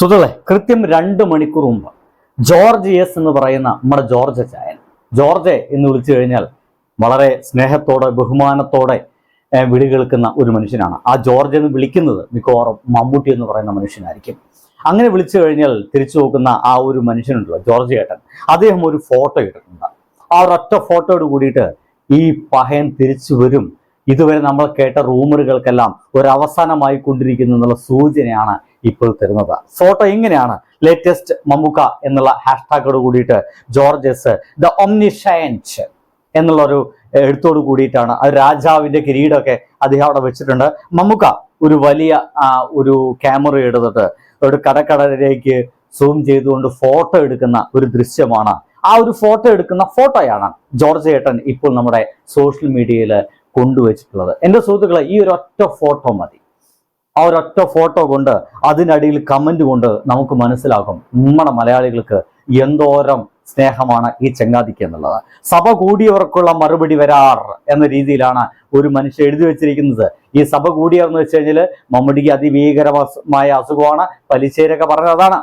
സുഹൃത്തുക്കളെ കൃത്യം രണ്ട് മണിക്കൂർ മുമ്പ് ജോർജ് എസ് എന്ന് പറയുന്ന നമ്മുടെ ജോർജ് ചായൻ ജോർജ് എന്ന് വിളിച്ചു കഴിഞ്ഞാൽ വളരെ സ്നേഹത്തോടെ ബഹുമാനത്തോടെ വിളി കേൾക്കുന്ന ഒരു മനുഷ്യനാണ്. ആ ജോർജ് എന്ന് വിളിക്കുന്നത് മിക്കവാറും മമ്മൂട്ടി എന്ന് പറയുന്ന മനുഷ്യനായിരിക്കും. അങ്ങനെ വിളിച്ചു കഴിഞ്ഞാൽ തിരിച്ചു നോക്കുന്ന ആ ഒരു മനുഷ്യനുണ്ടല്ലോ ജോർജ് ഏട്ടൻ. അദ്ദേഹം ഒരു ഫോട്ടോ ഇട്ടിട്ടുണ്ട്. ആ ഒരൊറ്റ ഫോട്ടോയോട് കൂടിയിട്ട് ഈ പഹയൻ തിരിച്ചു വരും ഇതുവരെ നമ്മൾ കേട്ട റൂമറുകൾക്കെല്ലാം ഒരു അവസാനമായി കൊണ്ടിരിക്കുന്നു എന്നുള്ള സൂചനയാണ് ഇപ്പോൾ തരുന്നത്. ഫോട്ടോ ഇങ്ങനെയാണ് ലേറ്റസ്റ്റ് മമ്മുക്ക എന്നുള്ള ഹാഷ്ടാഗോട് കൂടിയിട്ട് ജോർജസ് ദ ഒംനിഷയൻസ് എന്നുള്ള ഒരു എഴുത്തോട് കൂടിയിട്ടാണ് അത് രാജാവിന്റെ കിരീടമൊക്കെ അദ്ദേഹം അവിടെ വെച്ചിട്ടുണ്ട്. മമ്മുക്ക ഒരു വലിയ ഒരു ക്യാമറ എടുത്തിട്ട് ഒരു കടക്കടലിലേക്ക് സൂം ചെയ്തുകൊണ്ട് ഫോട്ടോ എടുക്കുന്ന ഒരു ദൃശ്യമാണ്. ആ ഒരു ഫോട്ടോ എടുക്കുന്ന ഫോട്ടോയാണ് ജോർജ് ഏട്ടൻ ഇപ്പോൾ നമ്മുടെ സോഷ്യൽ മീഡിയയിൽ കൊണ്ടുവച്ചിട്ടുള്ളത്. എന്റെ സുഹൃത്തുക്കളെ ഈ ഒരു ഒറ്റ ഫോട്ടോ മതി. ആ ഒരൊറ്റ ഫോട്ടോ കൊണ്ട് അതിനടിയിൽ കമന്റ് കൊണ്ട് നമുക്ക് മനസ്സിലാകും നമ്മുടെ മലയാളികൾക്ക് എന്തോരം സ്നേഹമാണ് ഈ ചങ്ങാതിക്ക് എന്നുള്ളത്. സഭ കൂടിയവർക്കുള്ള മറുപടി വരാർ എന്ന രീതിയിലാണ് ഒരു മനുഷ്യൻ എഴുതി വെച്ചിരിക്കുന്നത്. ഈ സഭ കൂടിയവർ എന്ന് വെച്ച് കഴിഞ്ഞാൽ മമ്മൂടിക്ക് അതിഭീകരമായ അസുഖമാണ്. പലിശേരൊക്കെ പറഞ്ഞതാണ്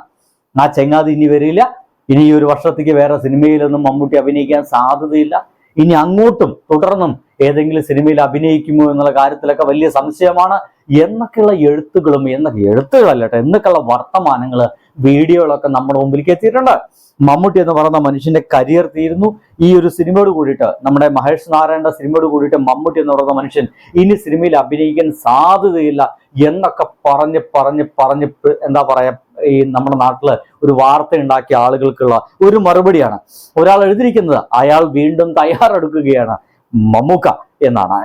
ആ ചെങ്ങാതി ഇനി വരില്ല. ഇനി ഈ ഒരു വർഷത്തേക്ക് വേറെ സിനിമയിലൊന്നും മമ്മൂട്ടി അഭിനയിക്കാൻ സാധ്യതയില്ല. ഇനി അങ്ങോട്ടും തുടർന്നും ഏതെങ്കിലും സിനിമയിൽ അഭിനയിക്കുമോ എന്നുള്ള കാര്യത്തിലൊക്കെ വലിയ സംശയമാണ് എന്നൊക്കെയുള്ള എഴുത്തുകളും എന്നൊക്കെ എഴുത്തുകളല്ല എന്നൊക്കെയുള്ള വർത്തമാനങ്ങൾ വീഡിയോകളൊക്കെ നമ്മുടെ മുമ്പിലേക്ക് എത്തിയിട്ടുണ്ട്. മമ്മൂട്ടി എന്ന് പറയുന്ന മനുഷ്യന്റെ കരിയർ തീരുന്നു. ഈ ഒരു സിനിമയോട് കൂടിയിട്ട് നമ്മുടെ മഹേഷ് നാരായണന്റെ സിനിമയോട് കൂടിയിട്ട് മമ്മൂട്ടി എന്ന് പറയുന്ന മനുഷ്യൻ ഇനി സിനിമയിൽ അഭിനയിക്കാൻ സാധ്യതയില്ല എന്നൊക്കെ പറഞ്ഞ് പറഞ്ഞ് പറഞ്ഞ് എന്താ പറയാ ഈ നമ്മുടെ നാട്ടിൽ ഒരു വാർത്ത ഉണ്ടാക്കിയ ആളുകൾക്കുള്ള ഒരു മറുപടിയാണ്. ഒരാൾ എഴുതിയിരിക്കുന്നത് അയാൾ വീണ്ടും തയ്യാറെടുക്കുകയാണ് മമ്മൂക്ക എന്നാണ്.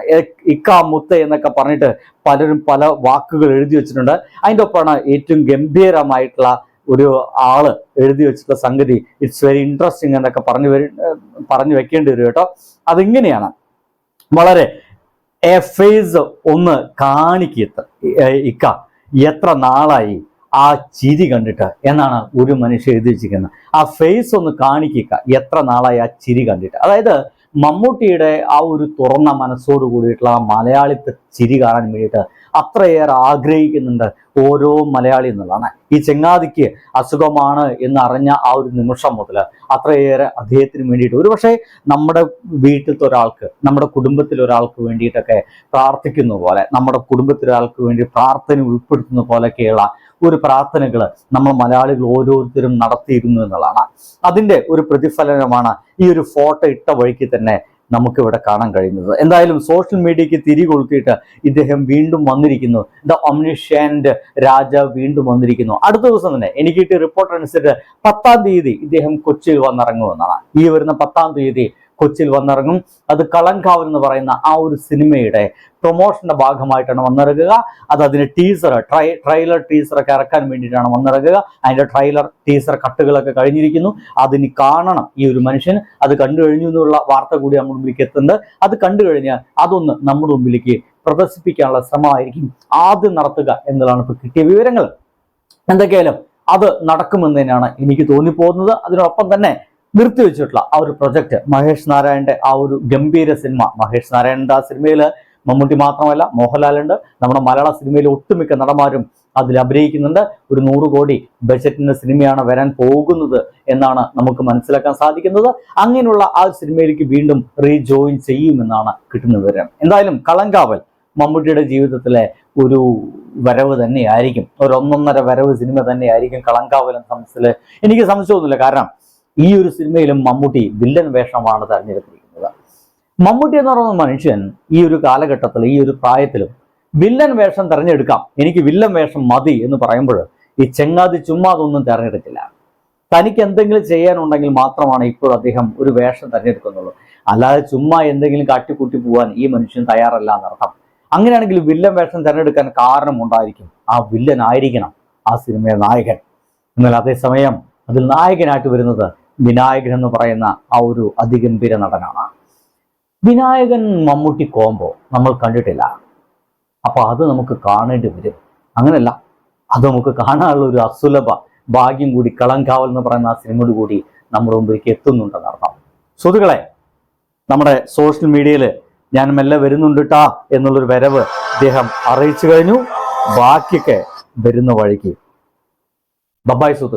ഇക്ക മുത്ത എന്നൊക്കെ പറഞ്ഞിട്ട് പലരും പല വാക്കുകൾ എഴുതി വെച്ചിട്ടുണ്ട്. അതിന്റെ ഒപ്പമാണ് ഏറ്റവും ഗംഭീരമായിട്ടുള്ള ഒരു ആൾ എഴുതി വെച്ചിട്ടുള്ള സംഗതി. ഇറ്റ്സ് വെരി ഇൻട്രസ്റ്റിംഗ് എന്നൊക്കെ പറഞ്ഞു വരി പറഞ്ഞു വെക്കേണ്ടി വരും കേട്ടോ. അതിങ്ങനെയാണ്. വളരെ എ ഫേസ് ഒന്ന് കാണിക്കത്ത് ഇക്ക എത്ര നാളായി? ആ ചിരി കണ്ടിട്ട് എന്നാണ് ഒരു മനുഷ്യൻ എഴുതി വെച്ചിരിക്കുന്നത് ആ ഫേസ് ഒന്ന് കാണിക്കുക എത്ര നാളായി ആ ചിരി കണ്ടിട്ട്. അതായത് മമ്മൂട്ടിയുടെ ആ ഒരു തുറന്ന മനസ്സോട് കൂടിയിട്ടുള്ള ആ മലയാളിത്തെ ചിരി കാണാൻ വേണ്ടിയിട്ട് അത്രയേറെ ആഗ്രഹിക്കുന്നുണ്ട് ഓരോ മലയാളി എന്നുള്ളതാണ്. ഈ ചെങ്ങാതിക്ക് അസുഖമാണ് എന്ന് അറിഞ്ഞ ആ ഒരു നിമിഷം മുതൽ അത്രയേറെ അദ്ദേഹത്തിന് വേണ്ടിയിട്ട്. ഒരുപക്ഷെ നമ്മുടെ വീട്ടിലത്തെ ഒരാൾക്ക് നമ്മുടെ കുടുംബത്തിൽ ഒരാൾക്ക് വേണ്ടിയിട്ടൊക്കെ പ്രാർത്ഥിക്കുന്ന പോലെ നമ്മുടെ കുടുംബത്തിൽ ഒരാൾക്ക് വേണ്ടി പ്രാർത്ഥന ഉൾപ്പെടുത്തുന്ന പോലെയൊക്കെയുള്ള ഒരു പ്രാർത്ഥനകൾ നമ്മൾ മലയാളികൾ ഓരോരുത്തരും നടത്തിയിരുന്നു എന്നുള്ളതാണ്. അതിന്റെ ഒരു പ്രതിഫലനമാണ് ഈ ഒരു ഫോട്ടോ ഇട്ട വഴിക്ക് തന്നെ നമുക്ക് ഇവിടെ കാണാൻ കഴിയുന്നത്. എന്തായാലും സോഷ്യൽ മീഡിയക്ക് തിരി കൊളുത്തിയിട്ട് ഇദ്ദേഹം വീണ്ടും വന്നിരിക്കുന്നു. ദ ഒംനിഷ്യന്റ് രാജ വീണ്ടും വന്നിരിക്കുന്നു. അടുത്ത ദിവസം തന്നെ എനിക്ക് കിട്ടിയ റിപ്പോർട്ട് അനുസരിച്ച് പത്താം തീയതി ഇദ്ദേഹം കൊച്ചിയിൽ വന്നിറങ്ങുമെന്നാണ്. ഈ വരുന്ന പത്താം തീയതി കൊച്ചിയിൽ വന്നിറങ്ങും. അത് കളങ്കാവൽ എന്ന് പറയുന്ന ആ ഒരു സിനിമയുടെ പ്രൊമോഷന്റെ ഭാഗമായിട്ടാണ് വന്നിറങ്ങുക. അത് അതിന് ടീസർ ട്രൈ ട്രെയിലർ ടീസറൊക്കെ ഇറക്കാൻ വേണ്ടിയിട്ടാണ് വന്നിറങ്ങുക. അതിന്റെ ട്രെയിലർ ടീസർ കട്ടുകളൊക്കെ കഴിഞ്ഞിരിക്കുന്നു. അതിന് കാണണം ഈ ഒരു മനുഷ്യൻ. അത് കണ്ടു കഴിഞ്ഞു എന്നുള്ള വാർത്ത കൂടി നമ്മുടെ മുമ്പിലേക്ക് എത്തുന്നുണ്ട്. അത് കണ്ടു കഴിഞ്ഞാൽ അതൊന്ന് നമ്മുടെ മുമ്പിലേക്ക് പ്രദർശിപ്പിക്കാനുള്ള ശ്രമമായിരിക്കും. ആദ്യം നടത്തുക എന്നുള്ളതാണ് ഇപ്പോൾ കിട്ടിയ വിവരങ്ങൾ. എന്തൊക്കെയാലും അത് നടക്കുമെന്ന് തന്നെയാണ് എനിക്ക് തോന്നിപ്പോകുന്നത്. അതിനൊപ്പം തന്നെ നിർത്തിവെച്ചിട്ടുള്ള ആ ഒരു പ്രൊജക്ട് മഹേഷ് നാരായണന്റെ ആ ഒരു ഗംഭീര സിനിമ. മഹേഷ് നാരായണന്റെ ആ സിനിമയിൽ മമ്മൂട്ടി മാത്രമല്ല മോഹൻലാലുണ്ട്. നമ്മുടെ മലയാള സിനിമയിലെ ഒട്ടുമിക്ക നടന്മാരും അതിൽ അഭിനയിക്കുന്നുണ്ട്. ഒരു നൂറ് കോടി ബജറ്റിന്റെ സിനിമയാണ് വരാൻ പോകുന്നത് എന്നാണ് നമുക്ക് മനസ്സിലാക്കാൻ സാധിക്കുന്നത്. അങ്ങനെയുള്ള ആ സിനിമയിലേക്ക് വീണ്ടും റീജോയിൻ ചെയ്യുമെന്നാണ് കിട്ടുന്ന വിവരം. എന്തായാലും കളങ്കാവൽ മമ്മൂട്ടിയുടെ ജീവിതത്തിലെ ഒരു വരവ് തന്നെയായിരിക്കും. ഒരു ഒന്നൊന്നര വരവ് സിനിമ തന്നെയായിരിക്കും കളങ്കാവൽ എന്ന സംബന്ധിച്ചിൽ എനിക്ക് സംശയമൊന്നുമില്ല. കാരണം ഈ ഒരു സിനിമയിലും മമ്മൂട്ടി വില്ലൻ വേഷമാണ് തെരഞ്ഞെടുത്തിരിക്കുന്നത്. മമ്മൂട്ടി എന്ന് പറയുന്ന മനുഷ്യൻ ഈ ഒരു കാലഘട്ടത്തിൽ ഈ ഒരു പ്രായത്തിലും വില്ലൻ വേഷം തെരഞ്ഞെടുക്കാം എനിക്ക് വില്ലൻ വേഷം മതി എന്ന് പറയുമ്പോൾ ഈ ചെങ്ങാതി ചുമ്മാതൊന്നും തെരഞ്ഞെടുക്കില്ല തനിക്ക് എന്തെങ്കിലും ചെയ്യാനുണ്ടെങ്കിൽ മാത്രമാണ് ഇപ്പോൾ അദ്ദേഹം ഒരു വേഷം തെരഞ്ഞെടുക്കുന്നുള്ളൂ. അല്ലാതെ ചുമ്മാ എന്തെങ്കിലും കാട്ടിക്കൂട്ടി പോകാൻ ഈ മനുഷ്യൻ തയ്യാറല്ല എന്നർത്ഥം. അങ്ങനെയാണെങ്കിൽ വില്ലൻ വേഷം തിരഞ്ഞെടുക്കാൻ കാരണമുണ്ടായിരിക്കും ആ വില്ലൻ ആയിരിക്കണം ആ സിനിമയുടെ നായകൻ. എന്നാൽ അതേസമയം അതിൽ നായകനായിട്ട് വരുന്നത് വിനായകൻ എന്ന് പറയുന്ന ആ ഒരു അതിഗംഭീര നടനാണ്. വിനായകൻ മമ്മൂട്ടി കോമ്പോ നമ്മൾ കണ്ടിട്ടില്ല. അപ്പൊ അത് നമുക്ക് കാണേണ്ടി വരും. അങ്ങനെയല്ല അത് നമുക്ക് കാണാനുള്ള ഒരു അസുലഭ ഭാഗ്യം കൂടി കളങ്കാവൽ എന്ന് പറയുന്ന ആ സിനിമയോട് കൂടി നമ്മുടെ മുമ്പിലേക്ക് എത്തുന്നുണ്ടെന്നർത്ഥം സുഹൃത്തുക്കളെ നമ്മുടെ സോഷ്യൽ മീഡിയയിൽ ഞാൻ മെല്ലെ വരുന്നുണ്ട് ട്ടാ എന്നുള്ളൊരു വരവ് അദ്ദേഹം അറിയിച്ചു കഴിഞ്ഞു. ബാക്കിയൊക്കെ വരുന്ന വഴിക്ക്. ബബായ് സുഹൃത്തുക്കളെ.